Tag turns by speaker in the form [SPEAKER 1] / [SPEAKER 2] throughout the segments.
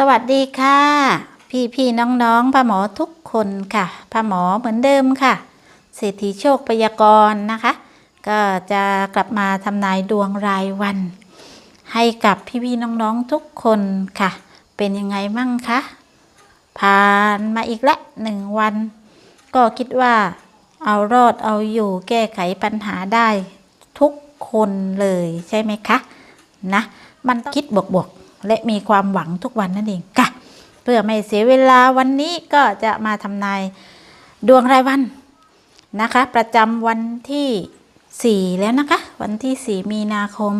[SPEAKER 1] สวัสดีค่ะ พี่พี่น้องน้องๆพ่อหมอทุกคนค่ะพ่อหมอเหมือนเดิมค่ะ เศรษฐีโชคพยากรณ์นะคะ ก็จะกลับมาทำนายดวงรายวัน ให้กับพี่พี่น้องน้องๆทุกคนค่ะ เป็นยังไงมั่งคะผ่านมาอีกและหนึ่งวัน ก็คิดว่าเอารอดเอาอยู่แก้ไขปัญหาได้ทุกคนเลยใช่ไหมคะ นะ มันคิดบวก และมีความหวังทุกวันนั่นเองค่ะ เพื่อไม่เสียเวลาวันนี้ก็จะมาทำนายดวงรายวันนะคะ ประจำวันที่ 4 แล้วนะคะ วันที่ 4 มีนาคม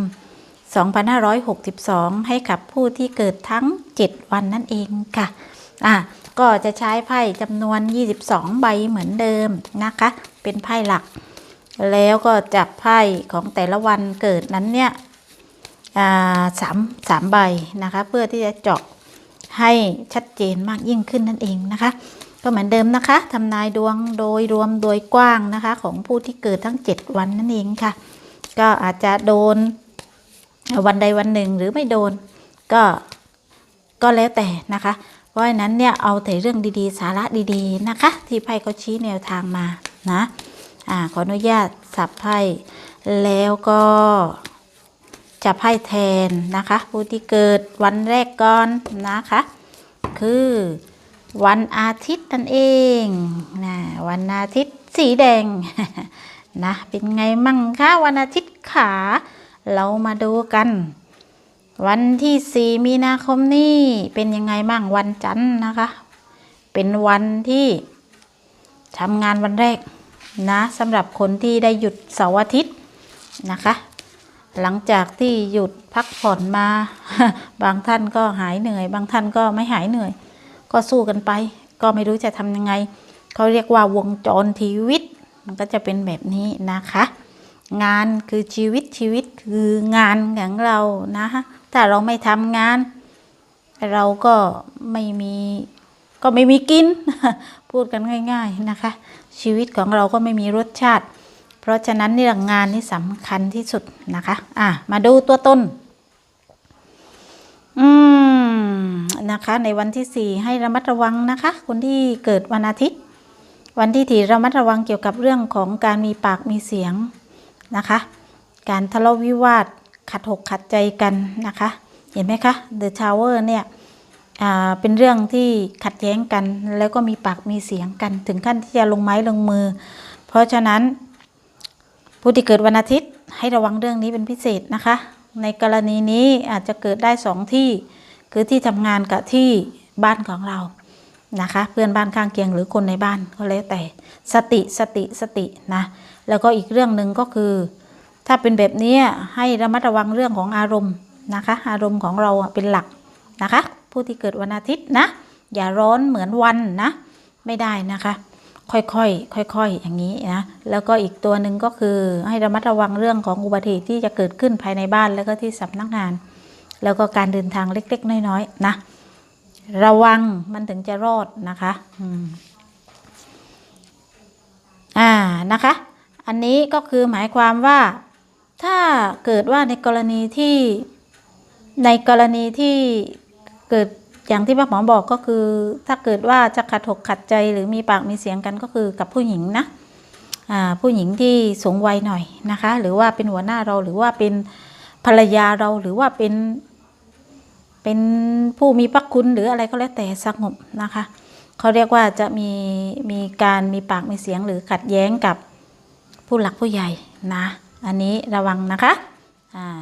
[SPEAKER 1] 2562 ให้กับผู้ที่เกิดทั้ง 7 วันนั่นเองค่ะอะก็จะใช้ไพ่จำนวน 22 ใบเหมือนเดิมนะคะ เป็นไพ่หลัก แล้วก็จับไพ่ของแต่ละวันเกิดนั้นเนี่ย สามสามใบนะคะ เพื่อที่จะเจาะให้ชัดเจนมากยิ่งขึ้นนั่นเองนะคะ ก็เหมือนเดิมนะคะทำนายดวงโดยรวมโดยกว้างนะคะ ของผู้ที่เกิดทั้ง 7 วันนั่นเองค่ะ ก็อาจจะโดนวันใดวันหนึ่งหรือไม่โดนก็ก็แล้วแต่นะคะ เพราะฉะนั้นเนี่ยเอาแต่เรื่องดีๆ สาระดีๆนะคะ ที่ไพ่เขาชี้แนวทางมานะอ่าขออนุญาตสับไพ่แล้วก็ จะไพ่แทนนะคะ ผู้ที่เกิดวันแรกก่อนนะคะ คือวันอาทิตย์นั่นเองนะวันอาทิตย์สีแดงนะเป็นไงมั่งคะวันอาทิตย์ขา เรามาดูกัน วันที่ 4 มีนาคมนี้เป็นยังไงมั่งวันจันทร์นะคะ เป็นวันที่ทำงานวันแรกนะสำหรับคนที่ได้หยุดเสาร์อาทิตย์นะคะ หลังจากที่หยุดพักผ่อนมา บางท่านก็หายเหนื่อย บางท่านก็ไม่หายเหนื่อย ก็สู้กันไป ก็ไม่รู้จะทำยังไง เขาเรียกว่าวงจรชีวิต มันก็จะเป็นแบบนี้นะคะ งานคือชีวิตชีวิตคืองานของเรานะถ้าเราไม่ทำงาน เราก็ไม่มีก็ไม่มีกิน พูดกันง่าย ๆนะคะ ชีวิตของเราก็ไม่มีรสชาติ เพราะฉะนั้นเรื่องงานนี่สำคัญที่สุดนะคะ อะ มาดูตัวต้นอืมนะคะ ในวันที่สี่ให้ระมัดระวังนะคะ คนที่เกิดวันอาทิตย์ วันที่ถี่ระมัดระวังเกี่ยวกับเรื่องของการมีปากมีเสียงนะคะ การทะเลาะวิวาทขัดหกขัดใจกันนะคะ เห็นไหมคะ The Tower เนี่ยเป็นเรื่องที่ขัดแย้งกัน แล้วก็มีปากมีเสียงกัน ถึงขั้นที่จะลงไม้ลงมือ เพราะฉะนั้น ผู้ที่เกิดวันอาทิตย์ให้ระวังเรื่องนี้เป็นพิเศษนะคะ ในกรณีนี้อาจจะเกิดได้สองที่ คือที่ทำงานกับที่บ้านของเรานะคะ เพื่อนบ้านข้างเคียงหรือคนในบ้านก็แล้วแต่สติสติสตินะแล้วก็อีกเรื่องหนึ่งก็คือ ถ้าเป็นแบบนี้ให้ระมัดระวังเรื่องของอารมณ์นะคะ อารมณ์ของเราเป็นหลักนะคะ ผู้ที่เกิดวันอาทิตย์นะ อย่าร้อนเหมือนวันนะ ไม่ได้นะคะ ค่อยๆค่อยๆอย่างนี้นะแล้วก็อีกตัวหนึ่งก็คือให้ระมัดระวังเรื่องของอุบัติเหตุที่จะเกิดขึ้นภายในบ้านแล้วก็ที่สำนักงาน แล้วก็การเดินทางเล็ก ๆ น้อยๆนะ ระวังมันถึงจะรอดนะคะอ่านะคะ อันนี้ก็คือหมายความว่า ถ้าเกิดว่าในกรณีที่ในกรณีที่เกิด อย่างที่พ่อหมอบอกก็คือ ถ้าเกิดว่าจะขัดหกขัดใจหรือมีปากมีเสียงกันก็คือกับผู้หญิงนะผู้หญิงที่สูงวัยหน่อยนะคะ หรือว่าเป็นหัวหน้าเราหรือว่าเป็นภรรยาเราหรือว่าเป็น เป็นผู้มีพระคุณหรืออะไรก็แล้วแต่สงบนะคะเขาเรียกว่าจะมีมีการมีปากมีเสียงหรือขัดแย้งกับผู้หลักผู้ใหญ่นะ อันนี้ระวังนะคะอ่า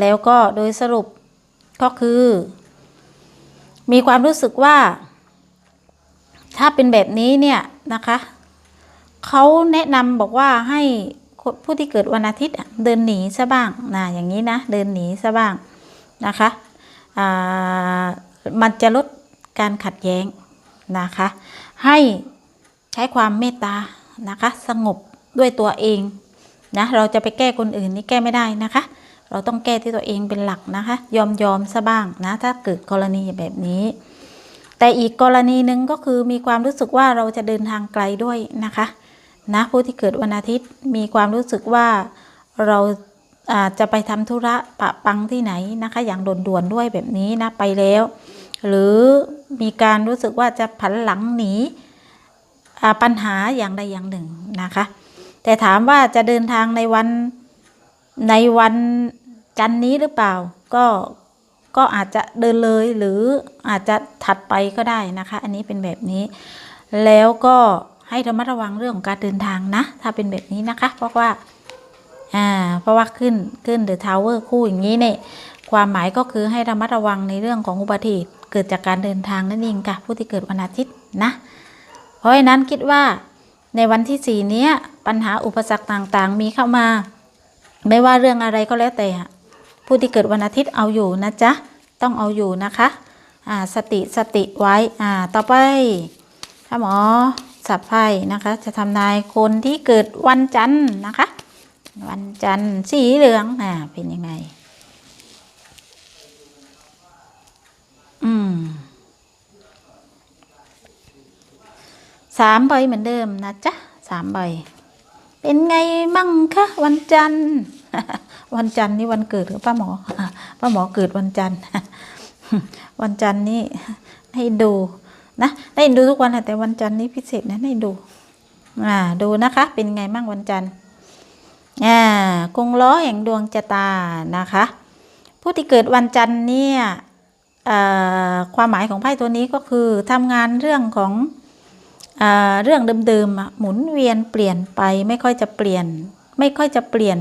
[SPEAKER 1] แล้วก็โดยสรุปก็คือ มีความรู้สึกว่า ถ้าเป็นแบบนี้เนี่ยนะคะเขาแนะนำบอกว่าให้ผู้ที่เกิดวันอาทิตย์เดินหนีซะบ้างนะอย่างนี้นะเดินหนีซะบ้างนะคะมันจะลดการขัดแย้งนะคะ ให้ใช้ความเมตตานะคะ สงบด้วยตัวเองนะเราจะไปแก้คนอื่นนี่แก้ไม่ได้นะคะ เราต้องแก้ที่ตัวเองเป็นหลักนะคะ ยอมยอมซะบ้างนะถ้าเกิดกรณีแบบนี้ แต่อีกกรณีหนึ่งก็คือมีความรู้สึกว่าเราจะเดินทางไกลด้วยนะคะนะผู้ที่เกิดวันอาทิตย์มีความรู้สึกว่าเราอาจะไปทำธุระปะปังที่ไหนนะคะ อย่างด่วนๆด้วยแบบนี้นะไปแล้ว หรือมีการรู้สึกว่าจะผันหลังหนีปัญหาอย่างใดอย่างหนึ่งนะคะ แต่ถามว่าจะเดินทางในวันในวัน จันทร์นี้หรือเปล่า ก็ก็อาจจะเดินเลยหรืออาจจะถัดไปก็ได้นะคะ อันนี้เป็นแบบนี้ แล้วก็ให้ระมัดระวังเรื่องของการเดินทางนะ ถ้าเป็นแบบนี้นะคะ เพราะว่าอ่าเพราะว่าขึ้นขึ้นเดอะทาวเวอร์คู่อย่างนี้เนี่ยความหมายก็คือให้ระมัดระวังในเรื่องของอุบัติเหตุเกิดจากการเดินทางนั่นเองค่ะ ผู้ที่เกิดวันอาทิตย์นะ เพราะฉะนั้นคิดว่าในวันที่สี่เนี้ยปัญหาอุปสรรคต่างๆ มีเข้ามา ไม่ว่าเรื่องอะไรก็แล้วแต่ ผู้ที่เกิดวันอาทิตย์เอาอยู่นะจ๊ะ ต้องเอาอยู่นะคะอ่าสติสติไว้อ่าต่อไปถ้าหมอสับไพ่นะคะ จะทำนายคนที่เกิดวันจันทร์นะคะ วันจันทร์สีเหลืองอ่าเป็นยังไง อืมสามใบเหมือนเดิมนะจ๊ะสามใบ เป็นไงมั่งคะวันจันทร์ วันจันทร์นี่วันเกิดของป้าหมอป้าหมอเกิดวันจันทร์วันจันทร์นี่ให้ดูนะได้ดูทุกวันแหละแต่วันจันทร์นี่พิเศษนะให้ดูอ่าดูนะคะ เป็นไงมั่งวันจันทร์อ่ากงล้อแห่งดวงชะตานะคะ ผู้ที่เกิดวันจันทร์เนี่ยความหมายของไพ่ตัวนี้ก็คือทำงานเรื่องของเอเรื่องเดิมๆหมุนเวียนเปลี่ยนไปไม่ค่อยจะเปลี่ยน ไม่ค่อยจะเปลี่ยน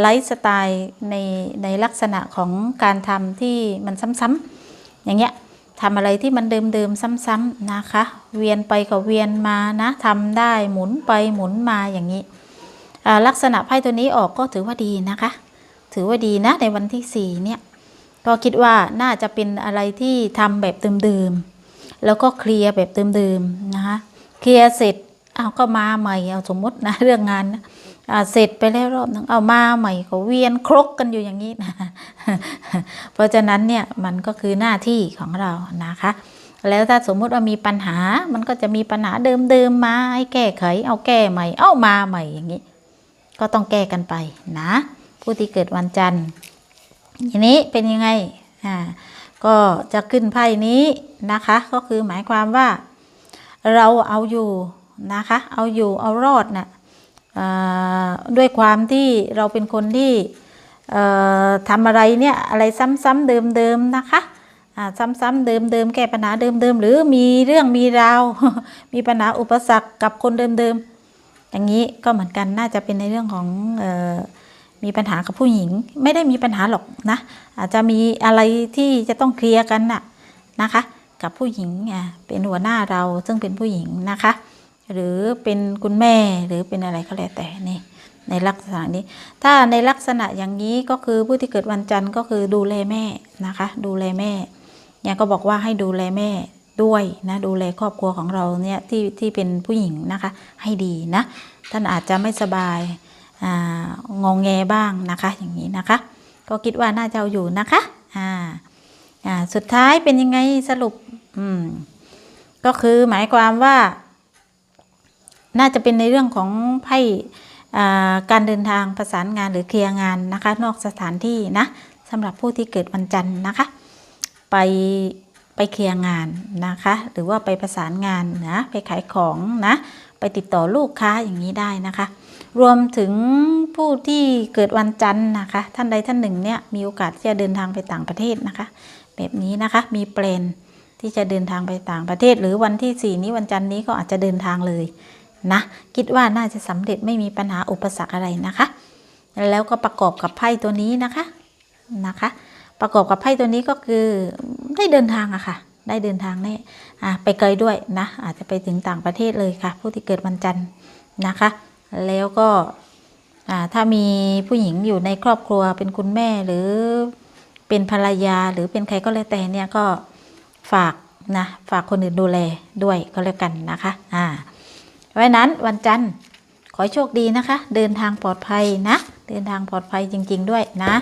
[SPEAKER 1] ไลฟ์สไตล์ในในลักษณะของการทำที่มันซ้ำๆอย่างเงี้ยทำอะไรที่มันเดิมๆซ้ำๆนะคะ เวียนไปก็เวียนมานะทำได้หมุนไปหมุนมาอย่างนี้ลักษณะไพ่ตัวนี้ออกก็ถือว่าดีนะคะ ถือว่าดีนะในวันที่สี่เนี่ยก็คิดว่าน่าจะเป็นอะไรที่ทำแบบเดิมๆแล้วก็เคลียร์แบบเดิมๆนะคะเคลียร์เสร็จเอาก็มาใหม่เอาสมมตินะเรื่องงานนะ เสร็จไปแล้วรอบนึงเอามาใหม่ก็เวียนครกกันอยู่อย่างนี้นะเพราะฉะนั้นเนี่ยมันก็คือหน้าที่ของเรานะคะ แล้วถ้าสมมุติว่ามีปัญหา มันก็จะมีปัญหาเดิมๆมาให้แก้ไข เอาแก้ใหม่ เอามาใหม่อย่างนี้ ก็ต้องแก้กันไปนะ ผู้ที่เกิดวันจันทร์ทีนี้เป็นยังไงอ่าก็จะขึ้นไพ่นี้นะคะ ก็คือหมายความว่า เราเอาอยู่นะคะ เอาอยู่เอารอดนะ่ะ ด้วยความที่เราเป็นคนที่ทำอะไรเนี่ยอะไรซ้ำๆเดิมๆนะคะซ้ำๆเดิมๆแก้ปัญหาเดิมๆหรือมีเรื่องมีราวมีปัญหาอุปสรรคกับคนเดิมๆอย่างนี้ก็เหมือนกันน่าจะเป็นในเรื่องของออมีปัญหากับผู้หญิง ไม่ได้มีปัญหาหรอกนะอาจจะมีอะไรที่จะต้องเคลียร์กันน่ะนะคะ กับผู้หญิงอะเป็นหัวหน้าเราซึ่งเป็นผู้หญิงนะคะ หรือเป็นคุณแม่หรือเป็นอะไรก็แล้วแต่นี่ในลักษณะนี้ ถ้าในลักษณะอย่างนี้ก็คือผู้ที่เกิดวันจันทร์ก็คือดูแลแม่นะคะ ดูแลแม่เนี่ยก็บอกว่าให้ดูแลแม่ด้วยนะดูแลครอบครัวของเราเนี่ยที่ที่เป็นผู้หญิงนะคะ ให้ดีนะท่านอาจจะไม่สบายงองแงบ้างนะคะอย่างนี้นะคะ ก็คิดว่าน่าจะเอาอยู่นะคะอ่าอ่าสุดท้ายเป็นยังไงสรุปอืมก็คือหมายความว่า น่าจะเป็นในเรื่องของไพ่การเดินทางประสานงานหรือเคลียร์งานนะคะ นอกสถานที่นะสำหรับผู้ที่เกิดวันจันทร์นะคะ ไปไปเคลียร์งานนะคะ หรือว่าไปประสานงานนะไปขายของนะ ไปติดต่อลูกค้าอย่างนี้ได้นะคะ รวมถึงผู้ที่เกิดวันจันทร์นะคะ ท่านใดท่านหนึ่งเนี่ยมีโอกาสที่จะเดินทางไปต่างประเทศนะคะ แบบนี้นะคะมีแปลนที่จะเดินทางไปต่างประเทศ หรือวันที่สี่นี้วันจันทร์นี้ก็อาจจะเดินทางเลย นะ คิดว่าน่าจะสำเร็จไม่มีปัญหาอุปสรรคอะไรนะคะ แล้วก็ประกอบกับไพ่ตัวนี้นะคะนะคะ ประกอบกับไพ่ตัวนี้ก็คือได้เดินทางอะค่ะ ได้เดินทางแน่อะไปไกลด้วยนะ อาจจะไปถึงต่างประเทศเลยค่ะ ผู้ที่เกิดวันจันทร์นะคะ แล้วก็อ่าถ้ามีผู้หญิงอยู่ในครอบครัวเป็นคุณแม่หรือเป็นภรรยาหรือเป็นใครก็แล้วแต่เนี่ยก็ฝากนะฝากคนอื่นดูแลด้วยก็แล้วกันนะคะ อ่า เพราะนั้นวันจันทร์ขอโชคดีนะคะ เดินทางปลอดภัยนะ เดินทางปลอดภัยจริง ๆ ด้วยนะ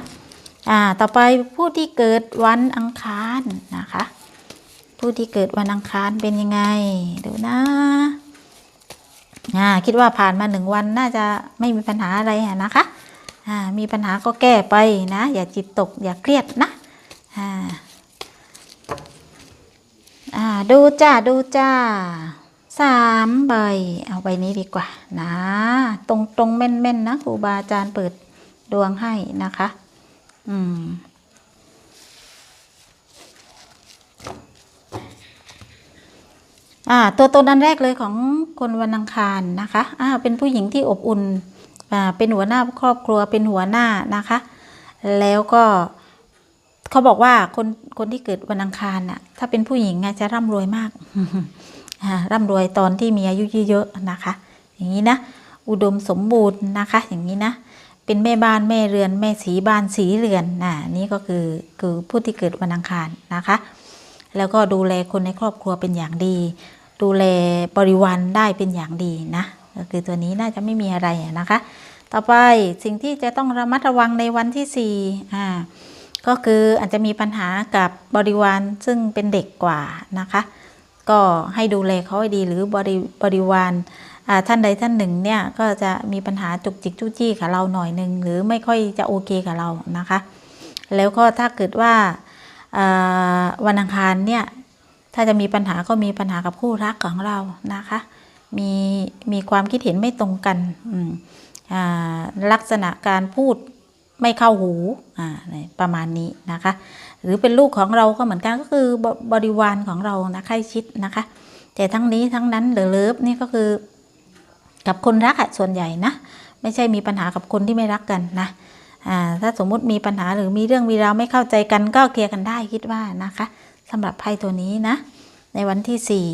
[SPEAKER 1] อ่า ต่อไปผู้ที่เกิดวันอังคารนะคะ ผู้ที่เกิดวันอังคารเป็นยังไงดูนะอ่าคิดว่าผ่านมาหนึ่งวันน่าจะไม่มีปัญหาอะไระนะคะอ่ามีปัญหาก็แก้ไปนะ อย่าจิตตกอย่าเครียดนะอ่าอ่าดูจ้าดูจ้า สามใบ เอาใบนี้ดีกว่านะ ตรงตรงแม่นๆนนะครูบาอาจารย์เปิดดวงให้นะคะ อืม อ่า ตัวตนอันแรกเลยของคนวันอังคารนะคะ อ่า เป็นผู้หญิงที่อบอุ่น อ่า เป็นหัวหน้าครอบครัว เป็นหัวหน้านะคะ แล้วก็เขาบอกว่าคนคนที่เกิดวันอังคารน่ะ ถ้าเป็นผู้หญิงอะจะร่ำรวยมาก ร่ำรวยตอนที่มีอายุเยอะๆนะคะ อย่างนี้นะ อุดมสมบูรณ์นะคะ อย่างนี้นะ เป็นแม่บ้านแม่เรือน แม่สีบ้านสีเรือนน่ะนี่ก็คือคือผู้ที่เกิดวันอังคารนะคะ แล้วก็ดูแลคนในครอบครัวเป็นอย่างดี ดูแลบริวารได้เป็นอย่างดีนะก็คือตัวนี้น่าจะไม่มีอะไรนะคะ ต่อไปสิ่งที่จะต้องระมัดระวังในวันที่สี่อ่าก็คืออาจจะมีปัญหากับบริวารซึ่งเป็นเด็กกว่านะคะ ก็ให้ดูแลเขาให้ดีหรือบริบริวารท่านใดท่านหนึ่งเนี่ยก็จะมีปัญหาจุกจิกจู้จี้กับเราหน่อยหนึ่งหรือไม่ค่อยจะโอเคกับเรานะคะ แล้วก็ถ้าเกิดว่าวันอังคารเนี่ยถ้าจะมีปัญหาก็มีปัญหากับคู่รักของเรานะคะ มีมีความคิดเห็นไม่ตรงกันลักษณะการพูดไม่เข้าหูประมาณนี้นะคะ หรือเป็นลูกของเราก็เหมือนกันก็คือบบริวารของเรานะใกล้ชิดนะคะ แต่ทั้งนี้ทั้งนั้นเดอเลิฟนี่ก็คือ กับคนรักอะส่วนใหญ่นะ ไม่ใช่มีปัญหากับคนที่ไม่รักกันนะถ้าสมมุติมีปัญหาหรือมีเรื่องมีราวไม่เข้าใจกันก็เคลียร์กันได้คิดว่านะคะสำหรับไพ่ตัวนี้นะ ในวันที่สี่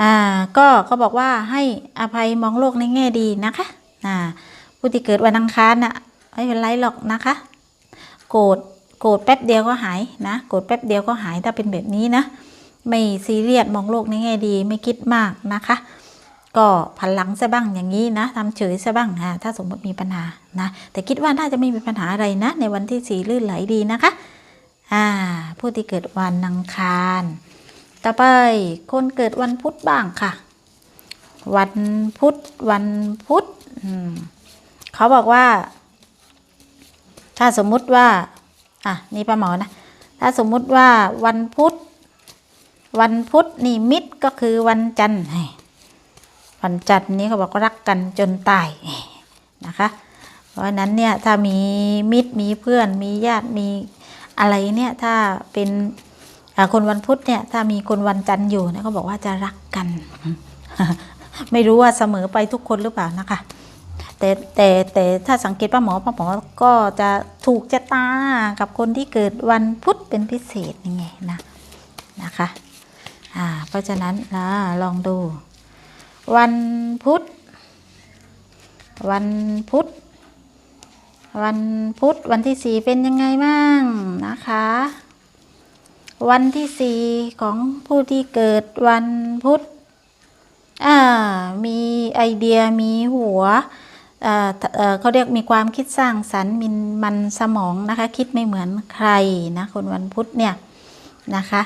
[SPEAKER 1] อ่าก็เขาบอกว่าให้อภัยมองโลกในแง่ดีนะคะอ่าผู้ที่เกิดวันอังคารน่ะไม่เป็นไรหรอกนะคะ โกรธ โกรธแป๊บเดียวก็หายนะโกรธแป๊บเดียวก็หายถ้าเป็นแบบนี้นะไม่ซีเรียสมองโลกในแง่ดีไม่คิดมากนะคะ ก็พันหลังซะบ้างอย่างนี้นะทำเฉยซะบ้างฮะถ้าสมมติมีปัญหานะ แต่คิดว่าน่าจะไม่มีปัญหาอะไรนะ ในวันที่สีลื่นไหลดีนะคะอ่าผู้ที่เกิดวันอังคาร ต่อไปคนเกิดวันพุธบ้างค่ะ วันพุธวันพุธเขาบอกว่า ถ้าสมมุติว่า อะนี่ป้าหมอนะ ถ้าสมมุติว่าวันพุธ วันพุธนี่มิตรก็คือวันจันทร์วันจันทร์นี้เขาบอกว่ารักกันจนตายนะคะ เพราะฉะนั้นเนี่ยถ้ามีมิตรมีเพื่อนมีญาติมีอะไรเนี่ยถ้าเป็นคนวันพุธเนี่ยถ้ามีคนวันจันทร์อยู่เนี่ยเขาบอกว่าจะรักกัน ไม่รู้ว่าเสมอไปทุกคนหรือเปล่านะคะแต่แต่แต่ถ้าสังเกตป้าหมอป้าหมอ ก็จะถูกชะตากับคนที่เกิดวันพุธเป็นพิเศษยังไงนะนะคะอ่าเพราะฉะนั้นนะลองดู วันพุธ วันพุธ วันพุธวันที่สี่เป็นยังไงบ้างนะคะ วันที่สี่ของผู้ที่เกิดวันพุธอ่ามีไอเดียมีหัว เขาเรียกมีความคิดสร้างสรรค์มีมันสมองนะคะ คิดไม่เหมือนใครนะคนวันพุธเนี่ยนะคะ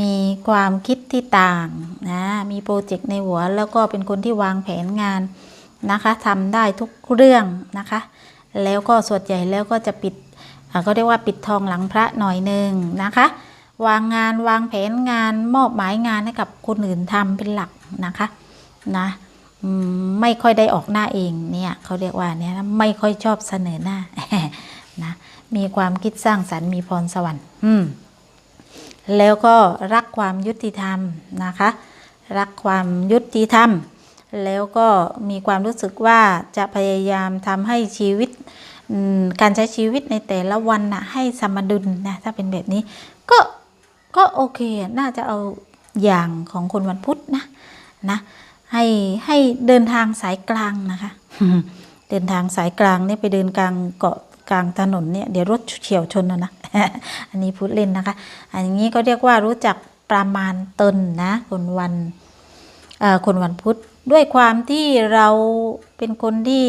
[SPEAKER 1] มีความคิดที่ต่างนะมีโปรเจกต์ในหัวแล้วก็เป็นคนที่วางแผนงานนะคะทำได้ทุกเรื่องนะคะ แล้วก็ส่วนใหญ่แล้วก็จะปิดอ่าเรียกว่าปิดทองหลังพระหน่อยหนึ่งนะคะ วางงานวางแผนงานมอบหมายงานให้กับคนอื่นทำเป็นหลักนะคะนะ ไม่ค่อยได้ออกหน้าเองเนี่ยเขาเรียกว่าเนี่ยไม่ค่อยชอบเสนอหน้านะมีความคิดสร้างสรรค์มีพรสวรรค์อืมแล้วก็รักความยุติธรรมนะคะ รักความยุติธรรม แล้วก็มีความรู้สึกว่าจะพยายามทำให้ชีวิตการใช้ชีวิตในแต่ละวันนะให้สมดุลนะถ้าเป็นแบบนี้ ก็ก็โอเค น่าจะเอาอย่างของคนวันพุธนะนะ ให้ให้เดินทางสายกลางนะคะ เดินทางสายกลางเนี่ยไปเดินกลางเกาะกลางถนนเนี่ยเดี๋ยวรถเฉียวชนนะนะอันนี้พูดเล่นนะคะ อันนี้ก็เรียกว่ารู้จักประมาณตนนะคนวันคนวันพุธด้วยความที่เราเป็นคนที่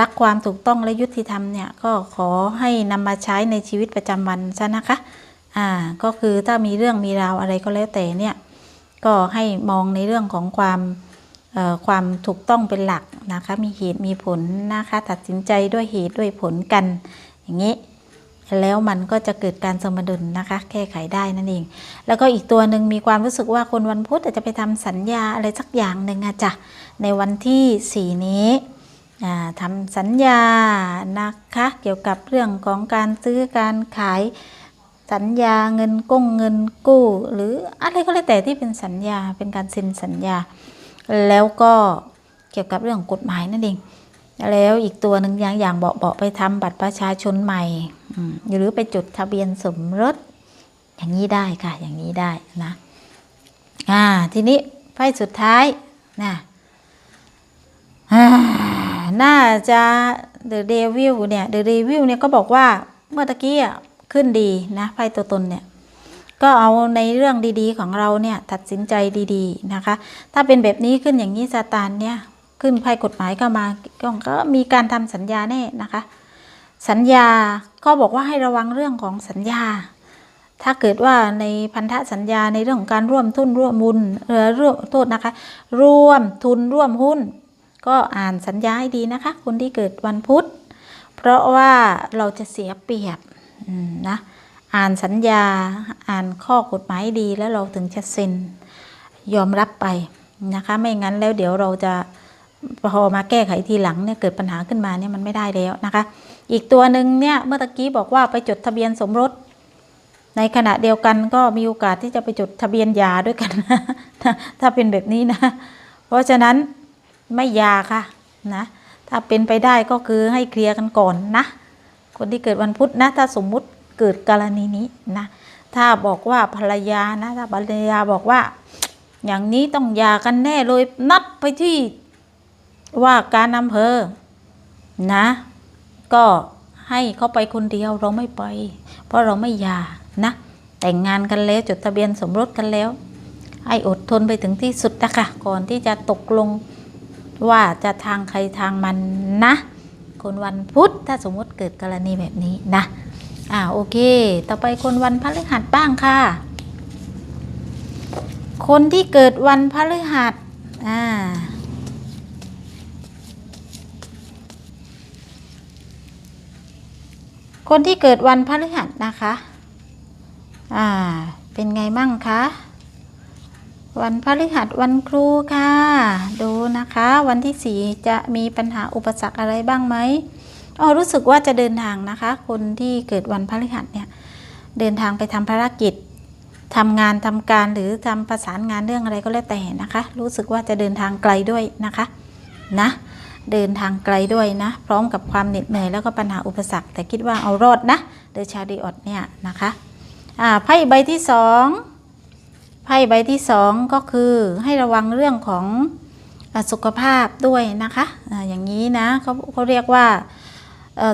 [SPEAKER 1] รักความถูกต้องและยุติธรรมเนี่ยก็ขอให้นำมาใช้ในชีวิตประจำวันซะนะคะ อ่าก็คือถ้ามีเรื่องมีราวอะไรก็แล้วแต่เนี่ย ก็ให้มองในเรื่องของความความถูกต้องเป็นหลักนะคะ มีเหตุมีผลนะคะ ตัดสินใจด้วยเหตุด้วยผลกัน อย่างนี้ แล้วมันก็จะเกิดการสมดุลนะคะ แก้ไขได้นั่นเอง แล้วก็อีกตัวหนึ่งมีความรู้สึกว่าคนวันพุธอาจจะไปทำสัญญาอะไรสักอย่างหนึ่งอะจ้ะในวันที่สี่นี้อ่าทำสัญญานะคะ เกี่ยวกับเรื่องของการซื้อการขาย สัญญาเงินก้งเงินกู้ หรืออะไรก็แล้วแต่ที่เป็นสัญญาเป็นการเซ็นสัญญา แล้วก็เกี่ยวกับเรื่องกฎหมายนั่นเอง แล้วอีกตัวหนึ่งอย่างอย่างเบาเบาไปทำบัตรประชาชนใหม่หรือไปจดทะเบียนสมรสอย่างนี้ได้ค่ะ อย่างนี้ได้นะอ่าทีนี้ไพ่สุดท้ายนะอ่าน่าจะ The Devil เนี่ย The Devil เนี่ยก็บอกว่าเมื่อตะกี้อะ ขึ้นดีนะไพ่ตัวตนเนี่ยก็เอาในเรื่องดีๆของเราเนี่ยตัดสินใจดีๆนะคะ ถ้าเป็นแบบนี้ขึ้นอย่างนี้ซาตานเนี่ยขึ้นไพ่กฎหมายเข้ามาก็ก็มีการทำสัญญาแน่นะคะ สัญญาก็บอกว่าให้ระวังเรื่องของสัญญา ถ้าเกิดว่าในพันธสัญญาในเรื่องของการร่วมทุนร่วมบุญเออร่วมโทษนะคะ ร่วมทุนร่วมหุ้น ก็อ่านสัญญาให้ดีนะคะคนที่เกิดวันพุธ เพราะว่าเราจะเสียเปรียบ นะอ่านสัญญาอ่านข้อกฎหมายดีแล้วเราถึงจะเซ็นยอมรับไปนะคะไม่งั้นแล้วเดี๋ยวเราจะพอมาแก้ไขทีหลังเนี่ยเกิดปัญหาขึ้นมาเนี่ยมันไม่ได้แล้วนะคะ อีกตัวหนึ่งเนี่ยเมื่อตะกี้บอกว่าไปจดทะเบียนสมรส ในขณะเดียวกันก็มีโอกาสที่จะไปจดทะเบียนยาด้วยกันถ้าถ้าเป็นแบบนี้นะ เพราะฉะนั้นไม่ยาค่ะนะถ้าเป็นไปได้ก็คือให้เคลียร์กันก่อนนะ คนที่เกิดวันพุธนะ ถ้าสมมุติเกิดกรณีนี้นะ ถ้าบอกว่าภรรยานะ ถ้าภรรยาบอกว่า อย่างนี้ต้องหย่ากันแน่เลยนัดไปที่ว่าการอำเภอนะ ก็ให้เขาไปคนเดียวเราไม่ไป เพราะเราไม่หย่านะ แต่งงานกันแล้วจดทะเบียนสมรสกันแล้ว ให้อดทนไปถึงที่สุดนะคะก่อนที่จะตกลงว่าจะทางใครทางมันนะ คนวันพุธถ้าสมมติเกิดกรณีแบบนี้นะอ่าโอเค ต่อไปคนวันพฤหัสบ้างค่ะ คนที่เกิดวันพฤหัสอ่าคนที่เกิดวันพฤหัสนะคะ อ่า เป็นไงมั่งคะ วันพฤหัสวันครูค่ะ ดูนะคะ วันที่สี่จะมีปัญหาอุปสรรคอะไรบ้างไหมอ๋อรู้สึกว่าจะเดินทางนะคะ คนที่เกิดวันพฤหัสเนี่ยเดินทางไปทำภารกิจทำงานทำการหรือทำประสานงานเรื่องอะไรก็แล้วแต่นะคะ รู้สึกว่าจะเดินทางไกลด้วยนะคะนะ เดินทางไกลด้วยนะ พร้อมกับความเหน็ดเหนื่อยแล้วก็ปัญหาอุปสรรค แต่คิดว่าเอารอดนะเดอชาดีออดเนี่ยนะคะอ่าไพ่ใบที่สอง ไพ่ใบที่สองก็คือให้ระวังเรื่องของสุขภาพด้วยนะคะอย่างนี้นะเขาเขาเรียกว่า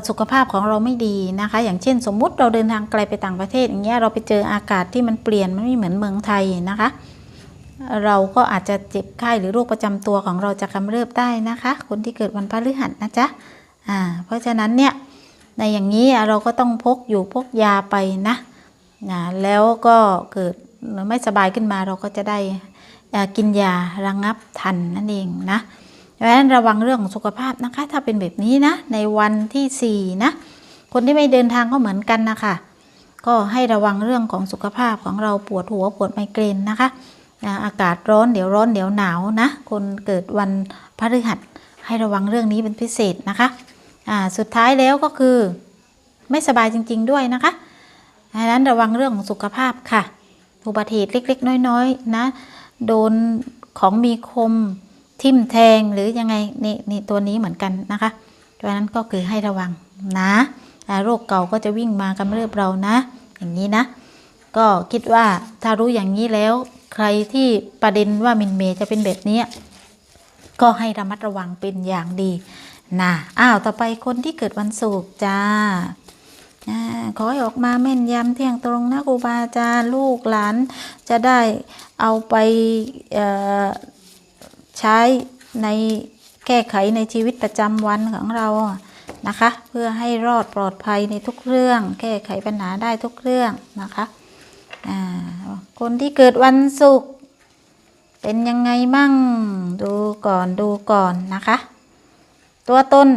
[SPEAKER 1] สุขภาพของเราไม่ดีนะคะ อย่างเช่นสมมุติเราเดินทางไกลไปต่างประเทศอย่างเงี้ยเราไปเจออากาศที่มันเปลี่ยนมันไม่เหมือนเมืองไทยนะคะ เราก็อาจจะเจ็บไข้หรือโรคประจำตัวของเราจะกำเริบได้นะคะ คนที่เกิดวันพฤหัสนะจ๊ะอ่าเพราะฉะนั้นเนี่ยในอย่างนี้เราก็ต้องพกอยู่พกยาไปนะนะแล้วก็เกิด ไม่สบายขึ้นมาเราก็จะได้กินยาระงับทันนั่นเองนะดังนั้นระวังเรื่องของสุขภาพนะคะ ถ้าเป็นแบบนี้นะ ในวันที่สี่นะคนที่ไม่เดินทางก็เหมือนกันนะคะก็ให้ระวังเรื่องของสุขภาพของเราปวดหัวปวดไมเกรนนะคะอากาศร้อนเดี๋ยวร้อนเดี๋ยวหนาวนะ คนเกิดวันพฤหัสให้ระวังเรื่องนี้เป็นพิเศษนะคะสุดท้ายแล้วก็คือ ไม่สบายจริง ๆ ด้วยนะคะดังนั้นระวังเรื่องของสุขภาพค่ะ อุบัติเหตุเล็ก ๆ น้อยๆนะ โดนของมีคมทิ่มแทงหรือยังไงนี่นี่ตัวนี้เหมือนกันนะคะดังนั้นก็คือให้ระวังนะโรคเก่าก็จะวิ่งมากำเริบเรานะ อย่างนี้นะ ก็คิดว่าถ้ารู้อย่างนี้แล้ว ใครที่ประเด็นว่ามินเมย์จะเป็นแบบนี้ก็ให้ระมัดระวังเป็นอย่างดีนะอ้าวต่อไปคนที่เกิดวันศุกร์จ้า ขอให้ออกมาแม่นยำเที่ยงตรงนะครูบาอาจารย์ลูกหลานจะได้เอาไปใช้ในแก้ไขในชีวิตประจำวันของเรานะคะ เพื่อให้รอดปลอดภัยในทุกเรื่อง แก้ไขปัญหาได้ทุกเรื่องนะคะคนที่เกิดวันศุกร์เป็นยังไงมั่งดูก่อนดูก่อนนะคะ ตัวตน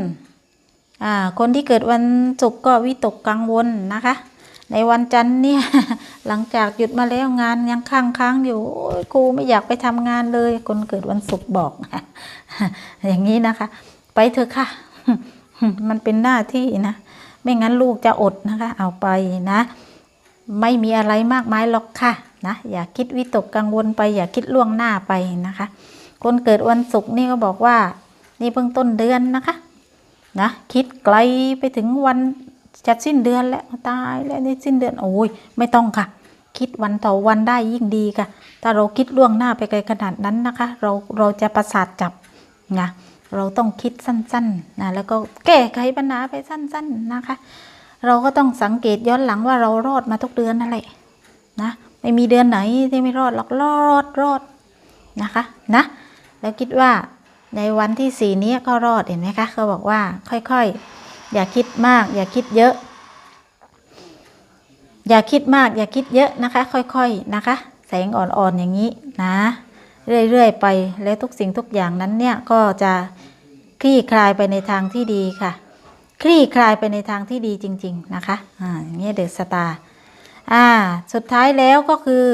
[SPEAKER 1] คนที่เกิดวันศุกร์ก็วิตกกังวลนะคะ ในวันจันทร์เนี่ยหลังจากหยุดมาแล้วงานยังค้างค้างอยู่ครูไม่อยากไปทำงานเลย คนเกิดวันศุกร์บอก อย่างนี้นะคะ ไปเถอะค่ะ มันเป็นหน้าที่นะไม่งั้นลูกจะอดนะคะ เอาไปนะ ไม่มีอะไรมากมายหรอกค่ะนะอย่าคิดวิตกกังวลไป อย่าคิดล่วงหน้าไปนะคะ คนเกิดวันศุกร์นี่ก็บอกว่า นี่เพิ่งต้นเดือนนะคะ นะคิดไกลไปถึงวันจะสิ้นเดือนแล้วตายแล้วนี่สิ้นเดือนโอ้ยไม่ต้องค่ะ คิดวันต่อวันได้ยิ่งดีค่ะ ถ้าเราคิดล่วงหน้าไปไกลขนาดนั้นนะคะ เราเราจะประสาทจับนะเราต้องคิดสั้นๆนะแล้วก็แก้ไขปัญหาไปสั้น ๆนะคะ เราก็ต้องสังเกตย้อนหลังว่าเรารอดมาทุกเดือนนั่นแหละนะไม่มีเดือนไหนที่ไม่รอดหรอกรอดรอดนะคะนะแล้วคิดว่า ในวันที่สี่นี้ก็รอดเห็นไหมคะเขาบอกว่า ค่อยๆ อย่าคิดมาก อย่าคิดเยอะ อย่าคิดมาก อย่าคิดเยอะนะคะ ค่อยๆนะคะ แสงอ่อนๆอย่างนี้นะ เรื่อยๆไปแล้วทุกสิ่งทุกอย่างนั้นเนี่ยก็จะคลี่คลายไปในทางที่ดีค่ะ คลี่คลายไปในทางที่ดีจริง ๆนะคะอ่าอย่างนี้เดอะสตาร์อ่าสุดท้ายแล้วก็คือ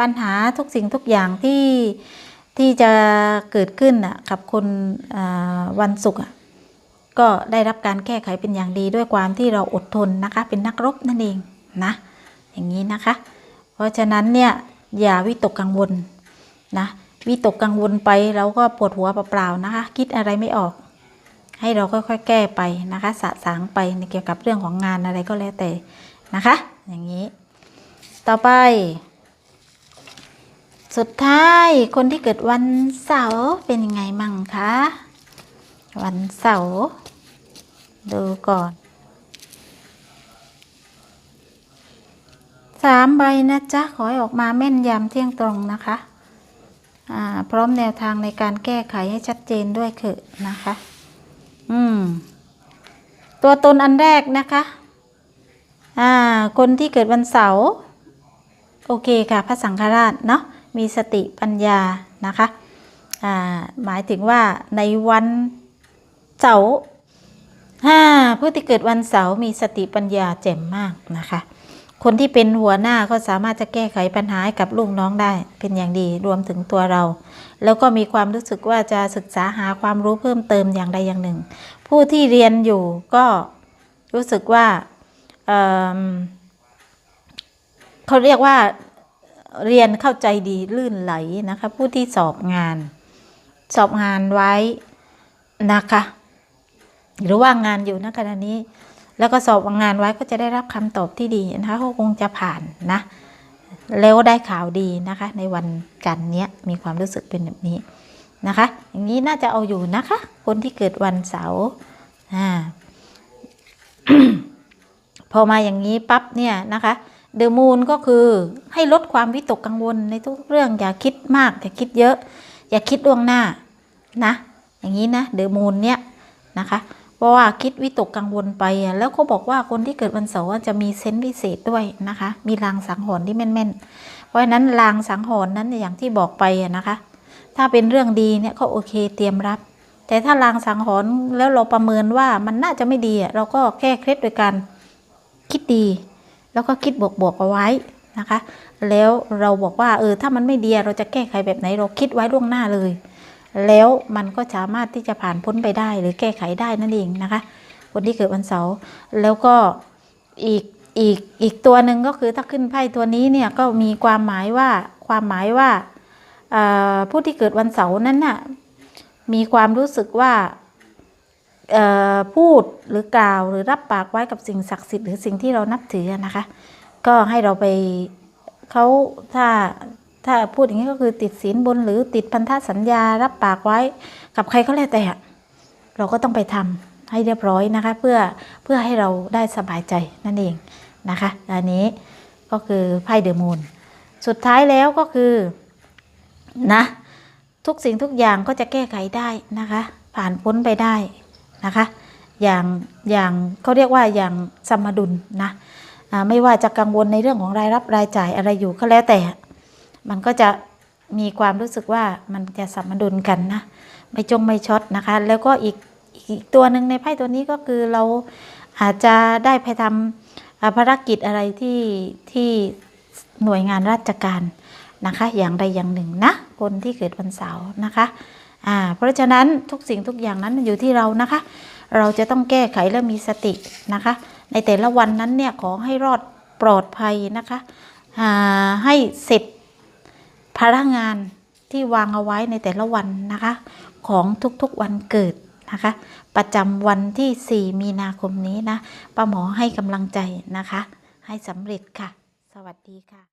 [SPEAKER 1] ปัญหาทุกสิ่งทุกอย่างที่ ที่จะเกิดขึ้นนะกับคนวันศุกร์ก็ได้รับการแก้ไขเป็นอย่างดีด้วยความที่เราอดทนนะคะ เป็นนักรบนั่นเองนะอย่างนี้นะคะ เพราะฉะนั้นเนี่ยอย่าวิตกกังวลนะวิตกกังวลไปเราก็ปวดหัวเปล่าๆนะคะ คิดอะไรไม่ออก ให้เราค่อยๆแก้ไปนะคะ สะสางไปในเกี่ยวกับเรื่องของงานอะไรก็แล้วแต่นะคะ อย่างนี้ ต่อไป สุดท้ายคนที่เกิดวันเสาร์เป็นยังไงมั่งคะ วันเสาร์ดูก่อนสามใบนะจ๊ะ ขอให้ออกมาแม่นยำเที่ยงตรงนะคะพร้อมแนวทางในการแก้ไขให้ชัดเจนด้วยคือนะคะ อืม ตัวตนอันแรกนะคะ อ่า คนที่เกิดวันเสาร์ โอเคค่ะ พระสังฆราชเนาะ มีสติปัญญานะคะหมายถึงว่าในวันเสาร์ห้าผู้ที่เกิดวันเสาร์มีสติปัญญาแจ่มมากนะคะ คนที่เป็นหัวหน้าก็สามารถจะแก้ไขปัญหาให้กับลูกน้องได้เป็นอย่างดีรวมถึงตัวเรา แล้วก็มีความรู้สึกว่าจะศึกษาหาความรู้เพิ่มเติมอย่างใดอย่างหนึ่ง ผู้ที่เรียนอยู่ก็รู้สึกว่าเเขาเรียกว่า เรียนเข้าใจดีลื่นไหลนะคะ ผู้ที่สอบงาน สอบงานไว้นะคะ หรือว่างานอยู่ณขณะนี้ แล้วก็สอบงานไว้ก็จะได้รับคำตอบที่ดีนะคะก็คงจะผ่านนะ แล้วได้ข่าวดีนะคะ ในวันจันเนี้ยมีความรู้สึกเป็นแบบนี้นะคะ อย่างนี้น่าจะเอาอยู่นะคะ คนที่เกิดวันเสาร์อ่าพอมาอย่างนี้ปั๊บเนี่ยนะคะ เดอะมูนก็คือให้ลดความวิตกกังวลในทุกเรื่องอย่าคิดมากอย่าคิดเยอะ อย่าคิดล่วงหน้านะ อย่างนี้นะเดอะมูนเนี่ยนะคะ เพราะว่าคิดวิตกกังวลไปอะแล้วเขาบอกว่าคนที่เกิดวันเสาร์จะมีเซนส์พิเศษด้วยนะคะ มีลางสังหรณ์ที่แม่นๆ เพราะฉะนั้นลางสังหรณ์นั้นอย่างที่บอกไปอะนะคะ ถ้าเป็นเรื่องดีเนี่ยก็โอเคเตรียมรับ แต่ถ้าลางสังหรณ์แล้วเราประเมินว่ามันน่าจะไม่ดีเราก็แก้เคล็ดโดยการคิดดี แล้วก็คิดบวกๆเอาไว้นะคะ แล้วเราบอกว่าเออถ้ามันไม่ดีเราจะแก้ไขแบบไหนเราคิดไว้ล่วงหน้าเลย แล้วมันก็สามารถที่จะผ่านพ้นไปได้หรือแก้ไขได้นั่นเองนะคะ คนที่เกิดวันเสาร์แล้วก็อีกอีกอีกตัวหนึ่งก็คือถ้าขึ้นไพ่ตัวนี้เนี่ยก็มีความหมายว่าความหมายว่าผู้ที่เกิดวันเสาร์นั้นน่ะมีความรู้สึกว่า พูดหรือกล่าวหรือรับปากไว้กับสิ่งศักดิ์สิทธิ์หรือสิ่งที่เรานับถือนะคะ ก็ให้เราไปเขาถ้าถ้าพูดอย่างนี้ก็คือติดศีลบนหรือติดพันธสัญญารับปากไว้กับใครก็แล้วแต่ เราก็ต้องไปทำให้เรียบร้อยนะคะ เพื่อเพื่อให้เราได้สบายใจนั่นเองนะคะ อันนี้ก็คือไพ่เดอะมูนสุดท้ายแล้วก็คือนะทุกสิ่งทุกอย่างก็จะแก้ไขได้นะคะ ผ่านพ้นไปได้ นะคะ อย่างอย่างเขาเรียกว่าอย่างสมดุลนะไม่ว่าจะกังวลในเรื่องของรายรับรายจ่ายอะไรอยู่ก็แล้วแต่ มันก็จะมีความรู้สึกว่ามันจะสมดุลกันนะ ไม่จงไม่ช็อตนะคะ แล้วก็อีกอีกตัวหนึ่งในไพ่ตัวนี้ก็คือเราอาจจะได้ไปทำภารกิจอะไรที่ที่หน่วยงานราชการนะคะ อย่างใดอย่างหนึ่งนะ คนที่เกิดวันเสาร์นะคะ อ่าเพราะฉะนั้นทุกสิ่งทุกอย่างนั้นอยู่ที่เรานะคะ เราจะต้องแก้ไขและมีสตินะคะ ในแต่ละวันนั้นเนี่ยขอให้รอดปลอดภัยนะคะอ่าให้เสร็จภาระงานที่วางเอาไว้ในแต่ละวันนะคะ ของทุกๆวันเกิดนะคะ ประจำวันที่ 4 มีนาคมนี้นะป้าหมอให้กำลังใจนะคะ ให้สำเร็จค่ะ สวัสดีค่ะ